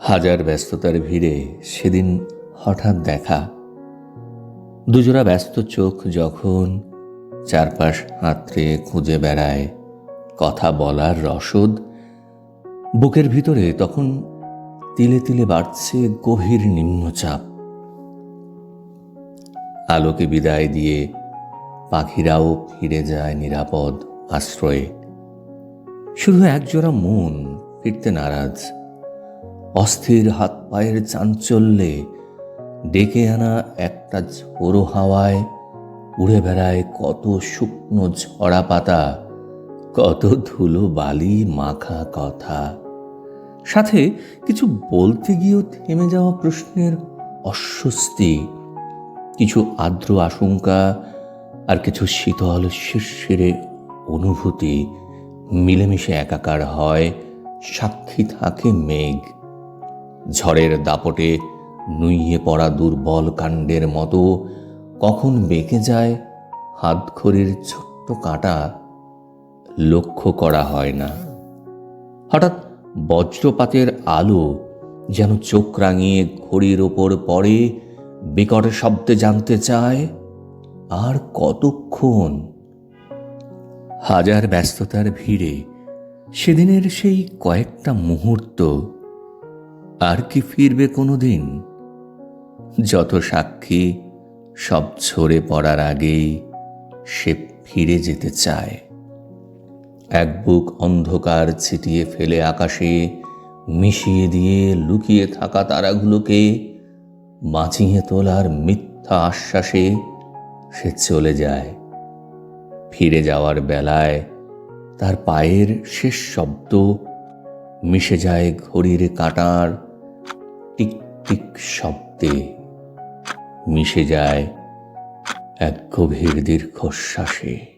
হাজার ব্যস্ততার ভিড়ে সেদিন হঠাৎ দেখা। দুজোড়া ব্যস্ত চোখ যখন চারপাশ হাতড়ে খুঁজে বেড়ায়, কথা বলার রসদ বুকের ভিতরে তখন তিলে তিলে বাড়ছে গভীর নিম্নচাপ। আলোকে বিদায় দিয়ে পাখিরাও ফিরে যায় নিরাপদ আশ্রয়ে। শুধু একজোড়া মন ফিরতে নারাজ। অস্থির হাত পায়ের চাঞ্চল্যে ডেকে আনা একটা ঝোড়ো হাওয়ায় উড়ে বেড়ায় কত শুকনো ঝরা পাতা, কত ধুলো বালি মাখা কথা। সাথে কিছু বলতে গিয়েও থেমে যাওয়া প্রশ্নের অস্বস্তি, কিছু আর্দ্র আশঙ্কা আর কিছু শীতল শিরশিরে অনুভূতি মিলেমিশে একাকার হয়, সাক্ষী থাকে মেঘ। ঝড়ের দাপটে নুইয়ে পড়া দুর্বল কাণ্ডের মতো কখন বেঁকে যায় হাতখড়ির ছোট্ট কাঁটা লক্ষ্য করা হয় না। হঠাৎ বজ্রপাতের আলো যেন চোখ রাঙিয়ে ঘড়ির ওপর পড়ে, বিকট শব্দে জানতে চায়, আর কতক্ষণ? হাজার ব্যস্ততার ভিড়ে সেদিনের সেই কয়েকটা মুহূর্ত আর কি ফিরবে কোনো দিন যত সাক্ষী, সব ঝরে পড়ার আগেই সে ফিরে যেতে চায়। এক বুক অন্ধকার ছিটিয়ে ফেলে আকাশে, মিশিয়ে দিয়ে লুকিয়ে থাকা তারাগুলোকে বাঁচিয়ে তোলার মিথ্যা আশ্বাসে সে চলে যায়। ফিরে যাওয়ার বেলায় তার পায়ের শেষ শব্দ মিশে যায় ঘড়ির কাঁটার টিক শব্দে মিশে যায় এক গভীর দীর্ঘশ্বাসে।